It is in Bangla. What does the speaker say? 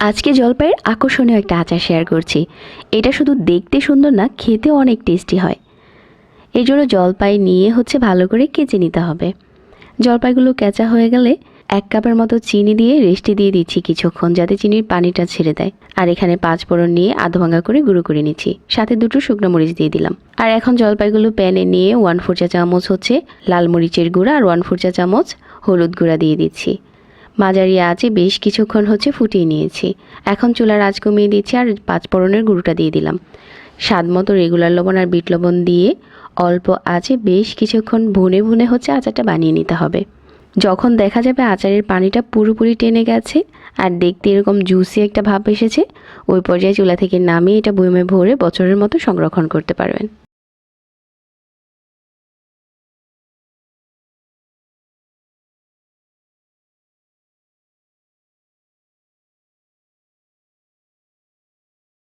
আজকে জলপাইয়ের আকর্ষণীয় একটা আচার শেয়ার করছি। এটা শুধু দেখতে সুন্দর না, খেতেও অনেক টেস্টি হয়। এই জন্য জলপাই নিয়ে হচ্ছে ভালো করে কেচে নিতে হবে। জলপাইগুলো কেঁচা হয়ে গেলে এক কাপের মতো চিনি দিয়ে রেস্টে দিয়ে দিচ্ছি কিছুক্ষণ, যাতে চিনির পানিটা ছেড়ে দেয়। আর এখানে পাঁচ ফোড়ন নিয়ে আধ ভাঙা করে গুঁড়ো করে নিচ্ছি। সাথে দুটো শুকনো মরিচ দিয়ে দিলাম। আর এখন জলপাইগুলো প্যানে নিয়ে ওয়ান ফোর চা চামচ হচ্ছে লাল মরিচের গুঁড়া আর ওয়ান ফোর চা চামচ হলুদ গুঁড়া দিয়ে দিচ্ছি। মাঝারি আঁচে বেশ কিছুক্ষণ হচ্ছে ফুটিয়ে নিয়েছি। এখন চুলার আঁচ কমিয়ে দিচ্ছি আর পাঁচ ফোড়নের গুঁড়োটা দিয়ে দিলাম। স্বাদ মতো রেগুলার লবণ আর বিট লবণ দিয়ে অল্প আঁচে বেশ কিছুক্ষণ ভুনে ভুনে হচ্ছে আচারটা বানিয়ে নিতে হবে। যখন দেখা যাবে আচারের পানিটা পুরোপুরি টেনে গেছে আর দেখতে এরকম জুসি একটা ভাব এসেছে, ওই পর্যায়ে চুলা থেকে নামিয়ে এটা বয়মে ভরে বছরের মতো সংরক্ষণ করতে পারবেন।